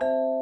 う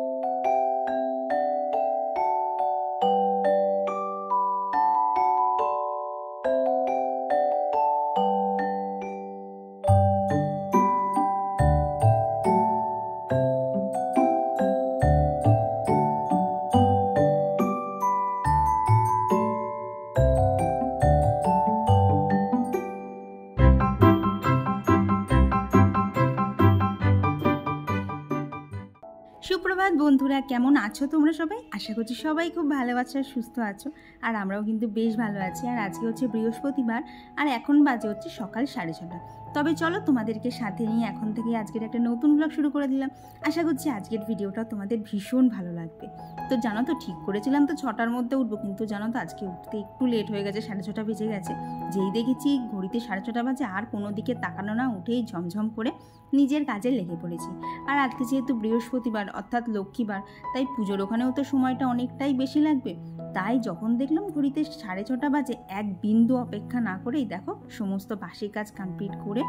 সুপ্রভাত বন্ধুরা, কেমন আছো তোমরা সবাই? আশা করছি সবাই খুব ভালো আছো আর সুস্থ আছো। আর আমরাও কিন্তু বেশ ভালো আছি। আর আজকে হচ্ছে বৃহস্পতিবার, আর এখন বাজে হচ্ছে সকাল সাড়ে ছটা। তবে চলো তোমাদেরকে সাথে নিয়ে এখন থেকে আজকের একটা নতুন ব্লগ শুরু করে দিলাম। আশা করছি আজকের ভিডিওটা তোমাদের ভীষণ ভালো লাগবে। তো জানো তো ঠিক করেছিলাম তো ছটার মধ্যে উঠবো, কিন্তু জানো তো আজকে উঠতে একটু লেট হয়ে গেছে, সাড়ে ছটা বেজে গেছে। যেই দেখেছি ঘড়িতে সাড়ে ছটা বাজে, আর কোনো দিকে তাকানো না, উঠেই ঝমঝম করে নিজের কাজে লেগে পড়েছি। আর আজকে যেহেতু বৃহস্পতিবার, অর্থাৎ লক্ষ্মীবার, তাই পুজোর ওখানেও তো সময়টা অনেকটাই বেশি লাগবে। তাই যখন দেখলাম ঘড়িতে সাড়ে ছটা বাজে, এক বিন্দু অপেক্ষা না করেই দেখো, সমস্ত বাসি কাজ কমপ্লিট করে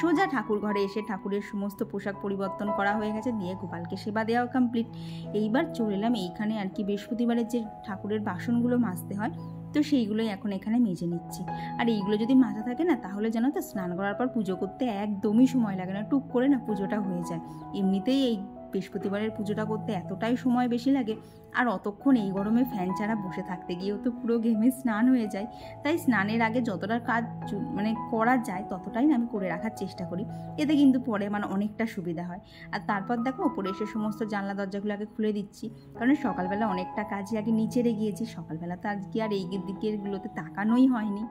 সোজা ঠাকুর ঘরে এসে ঠাকুরের সমস্ত পোশাক পরিবর্তন করা হয়ে গেছে, দিয়ে গোপালকে সেবা দেওয়া কমপ্লিট এইবার চলে এলাম এইখানে আর কি বৃহস্পতিবারের যে ঠাকুরের বাসনগুলো মাজতে হয়, তো সেইগুলোই এখন এখানে মেজে নিচ্ছি। আর এইগুলো যদি মাজা থাকে না, তাহলে জানো তো, স্নান করার পর পুজো করতে একদমই সময় লাগে না, টুক করে না পুজোটা হয়ে যায়। এমনিতেই এই বৃহস্পতিবারের পুজোটা করতে এতটাই সময় বেশি লাগে। আর অতক্ষণ এই গরমে ফ্যান ছাড়া বসে থাকতে গিয়েও তো পুরো ঘেমে স্নান হয়ে যায়। তাই স্নানের আগে যতটা কাজ মানে করা যায় ততটাই আমি করে রাখার চেষ্টা করি। এতে কিন্তু পরে মানে অনেকটা সুবিধা হয়। আর তারপর দেখো ওপরে এসে সমস্ত জানলা দরজাগুলো আগে খুলে দিচ্ছি। কারণ সকালবেলা অনেকটা কাজই আগে নিচে গিয়েছি। সকালবেলা তো আজকে আর এই দিকেরগুলোতে তাকানোই হয়নি।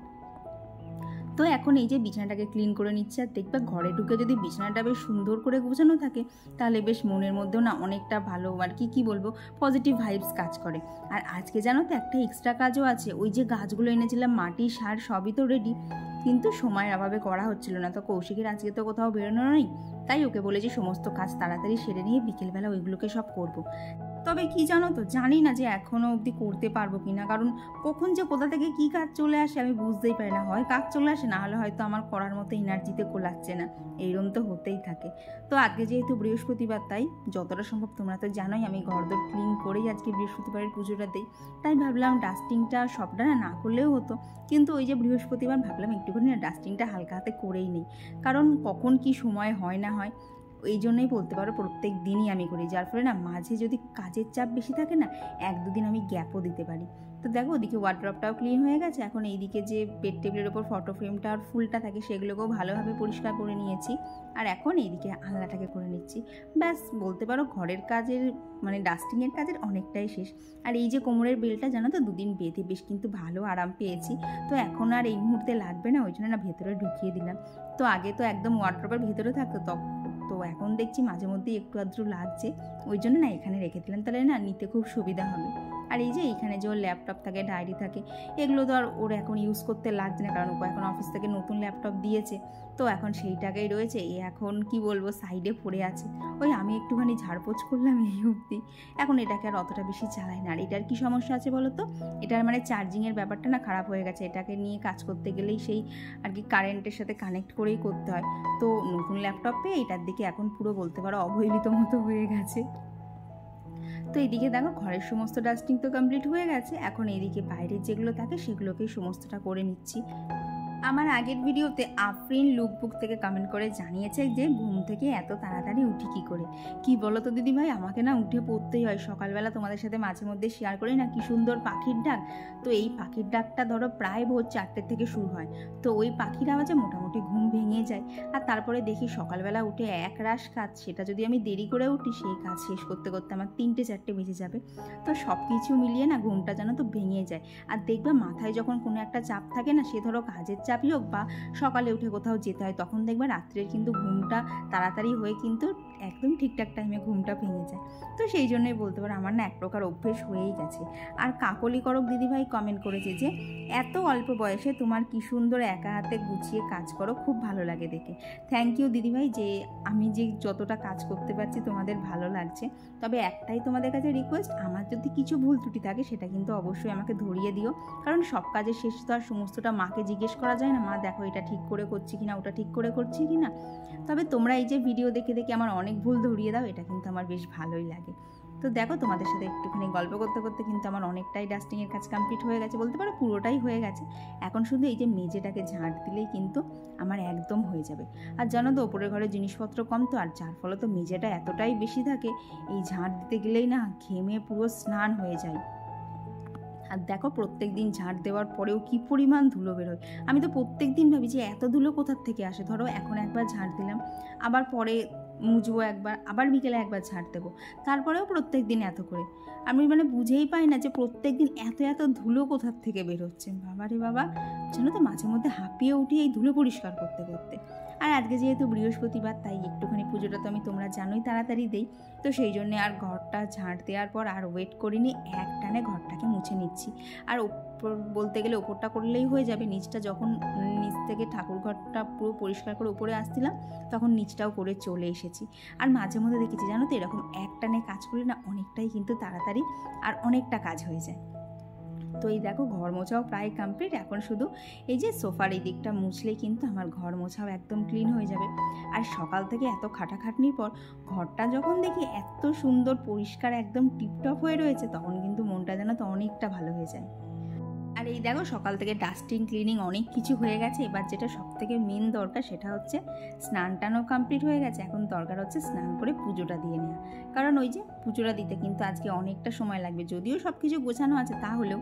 তো এখন এই যে বিছানাটাকে ক্লিন করে নিচ্ছে, আর দেখবে ঘরে ঢুকে যদি বিছানাটা বেশ সুন্দর করে গোছানো থাকে, তাহলে বেশ মনের মধ্যেও না অনেকটা ভালো আর কি কি বলব পজিটিভ ভাইবস কাজ করে আর আজকে জানো তো একটা এক্সট্রা কাজও আছে, ওই যে গাছগুলো এনেছিলাম, মাটি, সার সবই তো রেডি কিন্তু সময়ের অভাবে করা হচ্ছিল না তো কৌশিকের আজকে তো কোথাও বেরোনো নেই, তাই ওকে বলেছি সমস্ত কাজ তাড়াতাড়ি সেরে নিয়ে বিকেলবেলা ওইগুলোকে সব করব। তবে কি জানো তো, জানি না যে এখনও অবধি করতে পারব কি না কারণ কখন যে কোথা থেকে কি কাজ চলে আসে আমি বুঝতেই পারি না। হয় কাজ চলে আসে, না হলে হয়তো আমার করার মতো এনার্জিতে কোলাচ্ছে না। এইরকম তো হতেই থাকে। তো আজকে যেহেতু বৃহস্পতিবার, তাই যতটা সম্ভব তোমরা তো জানোই আমি ঘরদোর ক্লিন করেই আজকে বৃহস্পতিবারের পুজোটা দিই। তাই ভাবলাম ডাস্টিংটা সবটা না না করলেও হতো। কিন্তু ওই যে বৃহস্পতিবার ভাবলাম একটুখানি না ডাস্টিংটা হালকা হাতে করেই নিই। কারণ কখন কি সময় হয় না হয় এই জন্যই বলতে পারো প্রত্যেক দিনই আমি করি, যার ফলে না মাঝে যদি কাজের চাপ বেশি থাকে না, এক দুদিন আমি গ্যাপও দিতে পারি। তো দেখো ওদিকে ওয়ার্ড্রপটাও ক্লিন হয়ে গেছে, এখন এইদিকে যে বেড টেবিলের ওপর ফটো ফ্রেমটা আর ফুলটা থাকে সেগুলোকেও ভালোভাবে পরিষ্কার করে নিয়েছি। আর এখন এইদিকে আলনাটাকে করে নিচ্ছি। ব্যাস, বলতে পারো ঘরের কাজের মানে ডাস্টিংয়ের কাজের অনেকটাই শেষ। আর এই যে কোমরের বেলটা জানো তো, দুদিন বেঁধে বেশ কিন্তু ভালো আরাম পেয়েছি। তো এখন আর এই মুহূর্তে লাগবে না, ওই জন্য না ভেতরে ঢুকিয়ে দিলাম। তো আগে তো একদম ওয়ার্ড্রপের ভেতরে থাকতো, তখন তো এখন দেখছি মাঝে মধ্যেই একটু আধটু লাগছে। ওই জন্য না এখানে রেখে দিলাম। তাহলে না নিতে খুব সুবিধা হবে। আর এই যে এইখানে যে ওর ল্যাপটপ থাকে ডায়েরি থাকে, এগুলো তো আর ওর এখন ইউজ করতে লাগছে না, কারণ ও এখন অফিস থেকে নতুন ল্যাপটপ দিয়েছে। তো এখন সেই টাকাই রয়েছে, এ এখন কি বলব সাইডে পড়ে আছে। ওই আমি একটুখানি ঝাড়পোছ করলাম এই অবধি। এখন এটাকে আর অতটা বেশি চালাই না। আর এটার কী সমস্যা আছে বলো তো? এটার মানে চার্জিংয়ের ব্যাপারটা না খারাপ হয়ে গেছে। এটাকে নিয়ে কাজ করতে গেলেই সেই আর কি কারেন্টের সাথে কানেক্ট করেই করতে হয়। তো নতুন ল্যাপটপ পেয়ে এটার দিকে এখন পুরো বলতে পারো অবহেলিত মতো হয়ে গেছে। তো এদিকে দেখো ঘরের সমস্ত ডাস্টিং তো কমপ্লিট হয়ে গেছে। এখন এদিকে বাইরের যেগুলো থাকে সেগুলোকেই সমস্তটা করে নিচ্ছি। আমার আগের ভিডিওতে আফরিন লুকবুক থেকে কমেন্ট করে জানিয়েছে যে, ঘুম থেকে এত তাড়াতাড়ি উঠি কি করে? কি বলো তো দিদি ভাই আমাকে না উঠে পড়তেই হয়। সকালবেলা তোমাদের সাথে মাঝে মধ্যে শেয়ার করি না, কি সুন্দর পাখির ডাক। তো এই পাখির ডাকটা ধরো প্রায় ভোর চারটের থেকে শুরু হয়। তো ওই পাখির আওয়াজে মোটামুটি ঘুম ভেঙে যায়। আর তারপরে দেখি সকালবেলা উঠে এক রাস কাজ। সেটা যদি আমি দেরি করে উঠি, সেই কাজ শেষ করতে করতে আমার তিনটে চারটে বেজে যাবে। তো সব কিছু মিলিয়ে না ঘুমটা যেন তো ভেঙে যায়। আর দেখবে মাথায় যখন কোনো একটা চাপ থাকে না, সে ধরো কাজের চাপ চাপই হোক বা সকালে উঠে কোথাও যেতে হয়, তখন দেখবে রাত্রের কিন্তু ঘুমটা তাড়াতাড়ি হয়ে কিন্তু একদম ঠিকঠাক টাইমে ঘুমটা ভেঙে যায়। তো সেই জন্যই বলতে পারো আমার না এক প্রকার অভ্যেস হয়েই গেছে। আর কাকলি করক দিদিভাই কমেন্ট করেছে যে, এত অল্প বয়সে তোমার কি সুন্দর একা হাতে গুছিয়ে কাজ করো, খুব ভালো লাগে দেখে। থ্যাংক ইউ দিদিভাই যে আমি যে যতটা কাজ করতে পারছি তোমাদের ভালো লাগছে। তবে একটাই তোমাদের কাছে রিকোয়েস্ট আমার যদি কিছু ভুল ত্রুটি থাকে সেটা কিন্তু অবশ্যই আমাকে ধরিয়ে দিও। কারণ সব কাজের শেষ তো আর সমস্তটা মাকে জিজ্ঞেস করা যায় যায় না? মা, দেখো এটা ঠিক করে করছি কিনা, ওটা ঠিক করে করছি কিনা? তবে তোমরা এই যে ভিডিও দেখে দেখে আমার অনেক ভুল ধরিয়ে দাও, এটা কিন্তু আমার বেশ ভালোই লাগে। তো দেখো, তোমাদের সাথে একটুখানি গল্প করতে করতে কিন্তু আমার অনেকটাই ডাস্টিংয়ের কাজ কমপ্লিট হয়ে গেছে। বলতে পারো পুরোটাই হয়ে গেছে। এখন শুধু এই যে মেঝেটাকে ঝাঁট দিলেই কিন্তু আমার একদম হয়ে যাবে। আর জানো তো, ওপরের ঘরে জিনিসপত্র কম তো, আর যার ফলে তো মেঝেটা এতটাই বেশি থাকে, এই ঝাঁট দিতে গেলেই না ঘেমে পুরো স্নান হয়ে যায়। আর দেখো প্রত্যেক দিন ঝাঁট দেওয়ার পরেও কি পরিমাণ ধুলো বেরোয়। আমি তো প্রত্যেক দিন ভাবি যে এত ধুলো কোথার থেকে আসে? ধরো এখন একবার ঝাঁট দিলাম, আবার পরে মুজবো একবার, আবার বিকেলে একবার ঝাড় দেবো। তারপরেও প্রত্যেক দিন এত করে। আমি মানে বুঝেই পাই না যে প্রত্যেক দিন এত এত ধুলো কোথার থেকে বেরোচ্ছে। বাবা রে বাবা জানো তো মাঝে মধ্যে হাঁপিয়ে উঠি এই ধুলো পরিষ্কার করতে করতে। আর আজকে যেহেতু বৃহস্পতিবার, তাই একটুখানি পুজোটা তো আমি তোমরা জানোই, তাড়াতাড়ি দেই। তো সেই জন্যে আর ঘরটা ঝাঁট দেওয়ার পর আর ওয়েট করিনি এক টানে ঘরটাকে মুছে নিচ্ছি। আর ওপর বলতে গেলে ওপরটা করলেই হয়ে যাবে, নিচটা যখন নিচ থেকে ঠাকুর ঘরটা পুরো পরিষ্কার করে উপরে আসছিলাম, তখন নিচটাও করে চলে এসেছি। আর মাঝে মধ্যে দেখেছি, জানো তো এরকম এক টানে কাজ করলে না, অনেকটাই কিন্তু তাড়াতাড়ি আর অনেকটা কাজ হয়ে যায়। তো এই দেখো ঘর মোছাও প্রায় কমপ্লিট এখন শুধু এই যে সোফার এই দিকটা মুছলেই কিন্তু আমার ঘর মোছাও একদম ক্লিন হয়ে যাবে। আর সকাল থেকে এত খাটাখাটনির পর ঘরটা যখন দেখি এত সুন্দর, পরিষ্কার, একদম টিপটপ হয়ে রয়েছে, তখন কিন্তু মনটা যেন তো অনেকটা ভালো হয়ে যায়। আর এই দেখো সকাল থেকে ডাস্টিং ক্লিনিং অনেক কিছু হয়ে গেছে। এবার যেটা সব থেকে মেন দরকার সেটা হচ্ছে স্নান টানও কমপ্লিট হয়ে গেছে। এখন দরকার হচ্ছে স্নান করে পুজোটা দিয়ে নেওয়া। কারণ ওই যে পুজোটা দিতে কিন্তু আজকে অনেকটা সময় লাগবে। যদিও সব কিছু গোছানো আছে, তাহলেও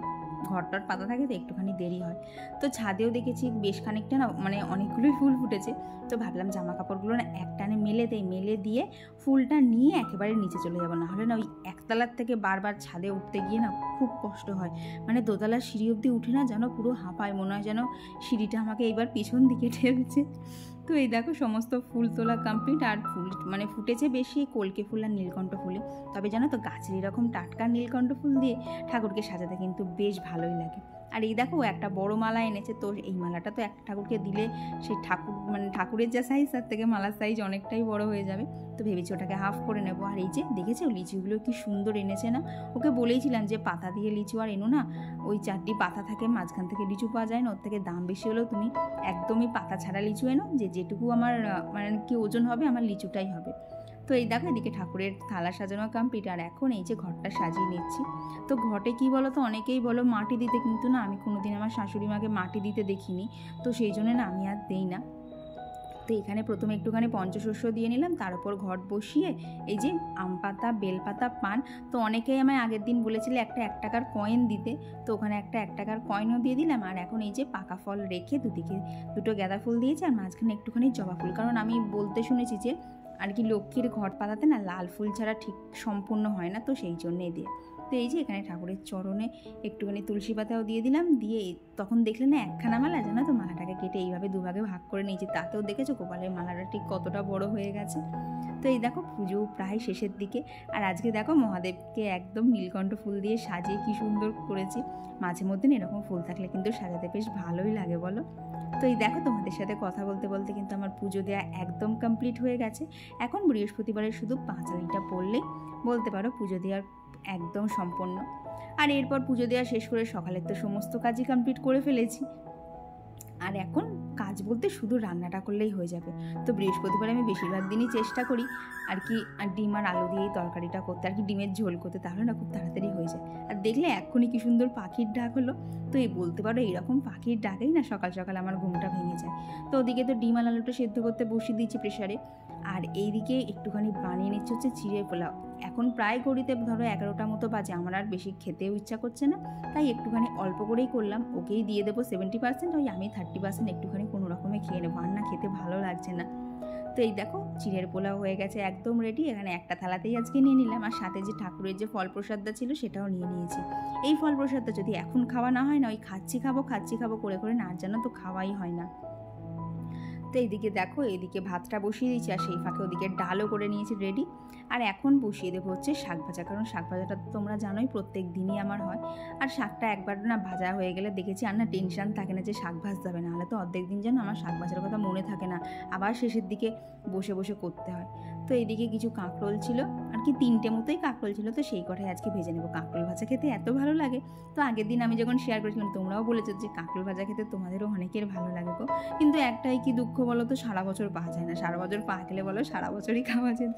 ঘরটার পাতা থাকে তো একটুখানি দেরি হয়। তো ছাদেও দেখেছি বেশ খানিকটা না মানে অনেকগুলোই ফুল ফুটেছে। তো ভাবলাম জামা কাপড়গুলো না একটানে মেলে দেয় মেলে দিয়ে ফুলটা নিয়ে একেবারে নিচে চলে যাব। না হলে না ওই একতলার থেকে বারবার ছাদে উঠতে গিয়ে না খুব কষ্ট হয়। মানে দোতলার সিঁড়ি অবধি উঠে না যেন পুরো হাঁপায়, মনে হয় যেন সিঁড়িটা আমাকে এইবার পিছন দিকে ঠেলছে। তো এই দেখো সমস্ত ফুল তোলা কমপ্লিট আর ফুল মানে ফুটেছে বেশি কলকে ফুল আর নীলকণ্ঠ ফুলে। তবে জানো তো গাছের এরকম টাটকা নীলকণ্ঠ ফুল দিয়ে ঠাকুরকে সাজাতে কিন্তু বেশ ভালোই লাগে। আর এই দেখো, একটা বড় মালা এনেছে। তো এই মালাটা তো এক ঠাকুরকে দিলে সেই ঠাকুর মানে ঠাকুরের যা সাইজ তার থেকে মালার সাইজ অনেকটাই বড় হয়ে যাবে। তো ভেবেছি ওটাকে হাফ করে নেব। আর এই যে, দেখেছ? লিচুগুলো কি সুন্দর এনেছে না? ওকে বলেইছিলাম যে, পাতা দিয়ে লিচু আর এনো না। ওই চারটি পাতা থাকে, মাঝখান থেকে লিচু পাওয়া যায় না। ওর থেকে দাম বেশি হলেও তুমি একদমই পাতা ছাড়া লিচু এনো। যে যেটুকু আমার মানে কি ওজন হবে, আমার লিচুটাই হবে। তো এই দেখো, এদিকে ঠাকুরের থালা সাজানো কমপ্লিট আর এখন এই যে ঘরটা সাজিয়ে নিচ্ছি। তো ঘটে কি বলো তো অনেকেই বলো মাটি দিতে, কিন্তু না, আমি কোনোদিন আমার শাশুড়ি মাকে মাটি দিতে দেখিনি। তো সেই জন্য না, আমি আর দেই না। তো এখানে প্রথমে একটুখানি পঞ্চশস্য দিয়ে নিলাম, তার উপর ঘট বসিয়ে এই যে আম পাতা বেলপাতা পান। তো অনেকেই আমায় আগের দিন বলেছিলে একটা এক টাকার কয়েন দিতে। তো ওখানে একটা এক টাকার কয়েনও দিয়ে দিলাম, আর এখন এই যে পাকা ফল রেখে দুদিকে দুটো গাঁদা ফুল দিয়েছি, আর মাঝখানে একটুখানি জবা ফুল। কারণ আমি বলতে শুনেছি যে আর কি লক্ষ্মীর ঘট পাতাতে না লাল ফুল ছাড়া ঠিক সম্পূর্ণ হয় না, তো সেই জন্যই দিয়ে। তো এই যে এখানে ঠাকুরের চরণে একটুখানি তুলসী পাতাও দিয়ে দিলাম, দিয়ে তখন দেখলে না একখানা মালা, জানো তো? মালাটাকে কেটে এইভাবে দুভাগে ভাগ করে নিয়েছি। তাতেও দেখেছ গোপালের মালাটা ঠিক কতটা বড় হয়ে গেছে? তো এই দেখো পুজো প্রায় শেষের দিকে। আর আজকে দেখো মহাদেবকে একদম নীলকণ্ঠ ফুল দিয়ে সাজিয়ে কি সুন্দর করেছি। মাঝে মধ্যে এরকম ফুল থাকলে কিন্তু সাজাতে বেশ ভালোই লাগে, বলো? তো এই দেখো তোমাদের সাথে কথা বলতে বলতে কিন্তু আমার পুজো দেওয়া একদম কমপ্লিট হয়ে গেছে। এখন বৃহস্পতিবারের শুধু পাঁচ পাঁচালিটা পড়লেই বলতে পারো পুজো দেওয়ার একদম সম্পন্ন আর এরপর পুজো দেওয়া শেষ করে সকালের তো সমস্ত কাজই কমপ্লিট করে ফেলেছি। আর এখন কাজ বলতে শুধু রান্নাটা করলেই হয়ে যাবে। তো বৃহস্পতিবার আমি বেশিরভাগ দিনই চেষ্টা করি আর কি ডিম আর আলু দিয়েই তরকারিটা করতে, আর কি ডিমের ঝোল করতে, তাহলে না খুব তাড়াতাড়ি হয়ে যায়। আর দেখলে এক্ষুনি কি সুন্দর পাখির ডাক হলো। তো এই বলতে পারো এইরকম পাখির ডাকেই না সকাল সকাল আমার ঘুমটা ভেঙে যায়। তো ওদিকে তো ডিম আর আলুটা সেদ্ধ করতে বসিয়ে দিয়েছি প্রেশারে আর এইদিকে একটুখানি বানিয়ে নিচ্ছে হচ্ছে চিড়ে পোলাও। এখন প্রায় ঘড়িতে ধরো এগারোটা মতো বাজে, আমার আর বেশি খেতেও ইচ্ছা করছে না। তাই একটুখানি অল্প করেই করলাম। ওকেই দিয়ে দেবো সেভেন্টি পার্সেন্ট ওই আমি থার্টি পার্সেন্ট একটুখানি কোনো রকমে খেয়ে নেব। আর না খেতে ভালো লাগছে না। তো এই দেখো, চিড়ের পোলাও হয়ে গেছে একদম রেডি এখানে একটা থালাতেই আজকে নিয়ে নিলাম। আর সাথে যে ঠাকুরের যে ফল প্রসাদটা ছিল সেটাও নিয়ে নিয়েছি। এই ফল প্রসাদটা যদি এখন খাওয়া না হয় না, ওই খাচ্ছি খাব খাচ্ছি খাব, করে করে না যেন তো খাওয়াই হয় না। তো এদিকে দেখো, এদিকে ভাতটা বসিয়ে দিয়েছি আর সেই ফাঁকে ওদিকে ডালও করে নিয়েছি রেডি আর এখন বসিয়ে দেবো হচ্ছে শাক ভাজা, কারণ শাক ভাজাটা তো তোমরা জানোই প্রত্যেক দিনই আমার হয়। আর শাকটা একবার না ভাজা হয়ে গেলে দেখেছি আর না টেনশান থাকে না যে শাক ভাজতে হবে, নাহলে তো অর্ধেক দিন যেন আমার শাক ভাজার কথা মনে থাকে না। আবার শেষের দিকে বসে বসে করতে হয়। তো এইদিকে কিছু কাঁকরোল ছিল কি তিনটে মতোই কাঁকরোল ছিল? তো সেই কটাই আজকে ভেজে নেব। কাঁকরোল ভাজা খেতে এত ভালো লাগে। তো আগের দিন আমি যখন শেয়ার করেছিলাম, তোমরাও বলেছ যে কাঁকরোল ভাজা খেতে তোমাদেরও অনেকের ভালো লাগে গো। কিন্তু একটাই কি দুঃখ বলো তো, সারা বছর পাওয়া যায় না। সারা বছর পা গেলে বলো, সারা বছরই খাওয়া যেত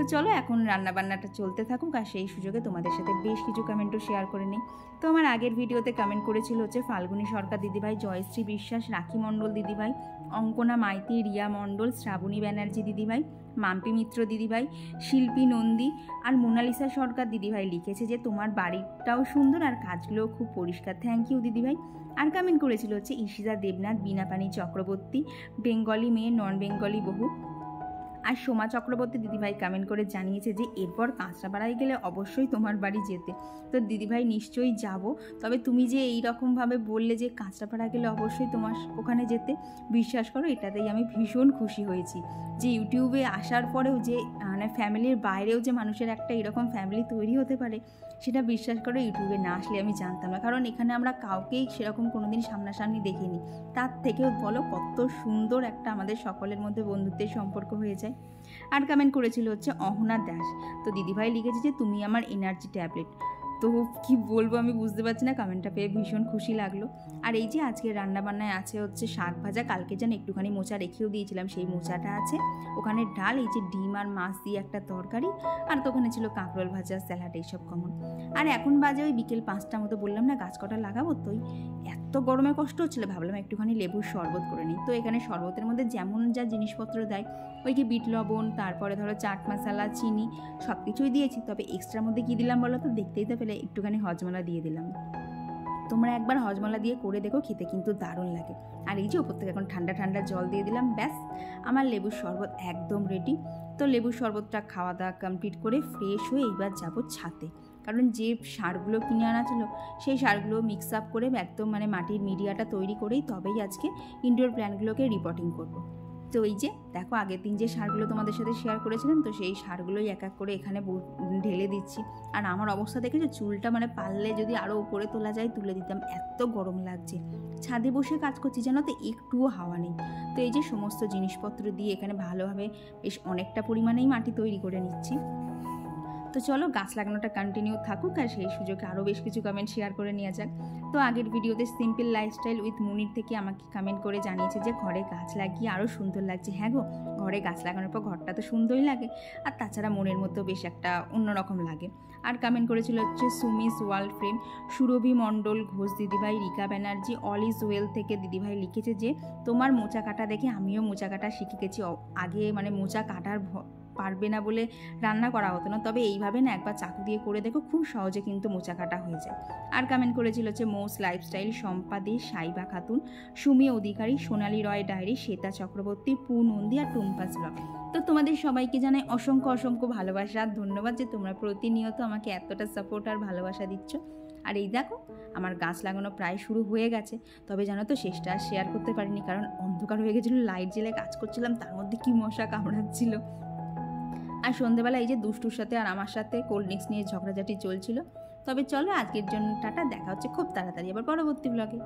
তো চলো এখন রান্না বান্নাটা চলতে থাকুক আর সেই সুযোগে তোমাদের সাথে বেশ কিছু কমেন্টও শেয়ার করে নিই। তো আমার আগের ভিডিওতে কমেন্ট করেছিল হচ্ছে ফাল্গুনী সরকার দিদিভাই, জয়শ্রী বিশ্বাস, রাখি মণ্ডল দিদিভাই, অঙ্কনা মাইতি, রিয়া মণ্ডল, শ্রাবণী ব্যানার্জি দিদিভাই, মাম্পি মিত্র দিদিভাই, শিল্পী নন্দী আর মোনালিসা সরকার দিদিভাই লিখেছে যে, তোমার বাড়িটাও সুন্দর আর কাজগুলোও খুব পরিষ্কার। থ্যাংক ইউ দিদিভাই। আর কমেন্ট করেছিল হচ্ছে ঈশিতা দেবনাথ বীণাপানি চক্রবর্তী, বেঙ্গলি মেয়ে নন বেঙ্গলি বহু আর সোমা চক্রবর্তী দিদিভাই কমেন্ট করে জানিয়েছে যে, এরপর কাঁচরাপাড়ায় গেলে অবশ্যই তোমার বাড়ি যেতে। তো দিদিভাই, নিশ্চয়ই যাব। তবে তুমি যে এই রকমভাবে বললে যে কাঁচরাপাড়া গেলে অবশ্যই তোমার ওখানে যেতে, বিশ্বাস করো, এটাতেই আমি ভীষণ খুশি হয়েছি। যে ইউটিউবে আসার পরেও যে মানে ফ্যামিলির বাইরেও যে মানুষের একটা এরকম ফ্যামিলি তৈরি হতে পারে, সেটা বিশ্বাস করো ইউটিউবে না আসলে আমি জানতাম না। কারণ এখানে আমরা কাউকেই সেরকম কোনোদিন সামনাসামনি দেখিনি। তার থেকেও বলো, কত সুন্দর একটা আমাদের সকলের মধ্যে বন্ধুত্বের সম্পর্ক হয়ে যায় আর কমেন্ট করেছিল হচ্ছে, অহনা দাস, তো দিদিভাই লিখেছে যে, তুমি আমার এনার্জি ট্যাবলেট তো কি বলব আমি বুঝতে পারছি না কমেন্টটা পেয়ে ভীষণ খুশি লাগল। আর এই যে আজকে রান্নাবান্নায় আছে হচ্ছে শাক ভাজা, কালকে যেন একটুখানি মোচা রেখেও দিয়েছিলাম, সেই মোচাটা আছে। ওখানে ডাল, এই যে ডিম আর মাছ দিয়ে একটা তরকারি, আর তো ওখানে ছিল কাঁকরোল ভাজা, স্যালাড, এইসব কমন আর এখন বাজে ওই বিকেল পাঁচটা মতো, বললাম, না, গাছ কটা লাগাবো? তো এত গরমে কষ্ট হচ্ছিল, ভাবলাম একটুখানি লেবুর শরবত করে নিই। তো এখানে শরবতের মধ্যে যেমন যা জিনিসপত্র দেয় ওই কি বিট লবণ, তারপরে ধরো চাট মশলা, চিনি সব কিছুই দিয়েছি। তবে এক্সট্রার মধ্যে কী দিলাম বলো তো? দেখতেই তো পেলে, একটুখানি হজমলা দিয়ে দিলাম। তোমরা একবার হজমলা দিয়ে করে দেখো, খেতে কিন্তু দারুণ লাগে। আর এই যে ওপর থেকে এখন ঠান্ডা ঠান্ডা জল দিয়ে দিলাম, ব্যাস। আমার লেবুর শরবত একদম রেডি তো লেবুর শরবতটা খাওয়া দাওয়া কমপ্লিট করে ফ্রেশ হয়ে এইবার যাব ছাতে কারণ যে সারগুলো কিনে আনা ছিল, সেই সারগুলো মিক্স আপ করে একদম মানে মাটির মিডিয়াটা তৈরি করেই তবেই আজকে ইনডোর প্ল্যান্টগুলোকে রিপোর্টিং করব। তো এই যে, দেখো আগের দিন যে সারগুলো তোমাদের সাথে শেয়ার করেছিলাম, তো সেই সারগুলোই এক এক করে এখানে ঢেলে দিচ্ছি। আর আমার অবস্থা দেখেছ? চুলটা মানে পাললে যদি আরও উপরে তোলা যায়, তুলে দিতাম। এত গরম লাগছে। ছাদে বসে কাজ করছি যেন তো? একটুও হাওয়া নেই। তো এই যে সমস্ত জিনিসপত্র দিয়ে এখানে ভালোভাবে বেশ অনেকটা পরিমাণেই মাটি তৈরি করে নিচ্ছি। তো চলো গাছ লাগানোটা কন্টিনিউ থাকুক আর সেই সুযোগে আরও বেশ কিছু কমেন্ট শেয়ার করে নেওয়া যাক। তো আগের ভিডিওতে সিম্পল লাইফস্টাইল উইথ মুনির থেকে আমাকে কমেন্ট করে জানিয়েছে যে, ঘরে গাছ লাগিয়ে আরও সুন্দর লাগছে। হ্যাঁ গো, ঘরে গাছ লাগানোর পর ঘরটা তো সুন্দরই লাগে। আর তাছাড়া মনের মতো বেশ একটা অন্যরকম লাগে। আর কমেন্ট করেছিল হচ্ছে সুমিস ওয়ার্ল্ড ফ্রেম সুরভি মণ্ডল, ঘোষ দিদিভাই, Rika Banerjee all is well থেকে দিদিভাই লিখেছে যে, তোমার মোচা কাটা দেখে আমিও মোচা কাটা শিখে গেছি। আগে মানে মোচা কাটার পারবে না বলে রান্না করা হতো না। তবে এইভাবে না একবার চাকু দিয়ে করে দেখো, খুব সহজে কিন্তু মোচা কাটা হয়ে যায়। আর কমেন্ট করেছিল হচ্ছে মোস লাইফস্টাইল সম্পাদে সাইবা খাতুন, সুমি অধিকারী, সোনালী রয় ডায়েরি, শ্বেতা চক্রবর্তী, পু নন্দী আর টুম্পাস ব্লগ তো তোমাদের সবাইকে জানাই অসংখ্য অসংখ্য ভালোবাসা। আর ধন্যবাদ যে তোমরা প্রতিনিয়ত আমাকে এতটা সাপোর্ট আর ভালোবাসা দিচ্ছ। আর এই দেখো, আমার গাছ লাগানো প্রায় শুরু হয়ে গেছে। তবে জানো তো, শেষটা আর শেয়ার করতে পারিনি। কারণ অন্ধকার হয়ে গেছিল লাইট জেলে কাজ করছিলাম, তার মধ্যে কি মশা কামড়াচ্ছিল। আর সন্ধেবেলা এই যে দুষ্টুর সাথে আর আমার সাথে কোল্ড ড্রিঙ্কস নিয়ে ঝগড়াঝাটি চলছিল। তবে চলো আজকের জন্য টাটা দেখা হচ্ছে খুব তাড়াতাড়ি আবার পরবর্তী ব্লগে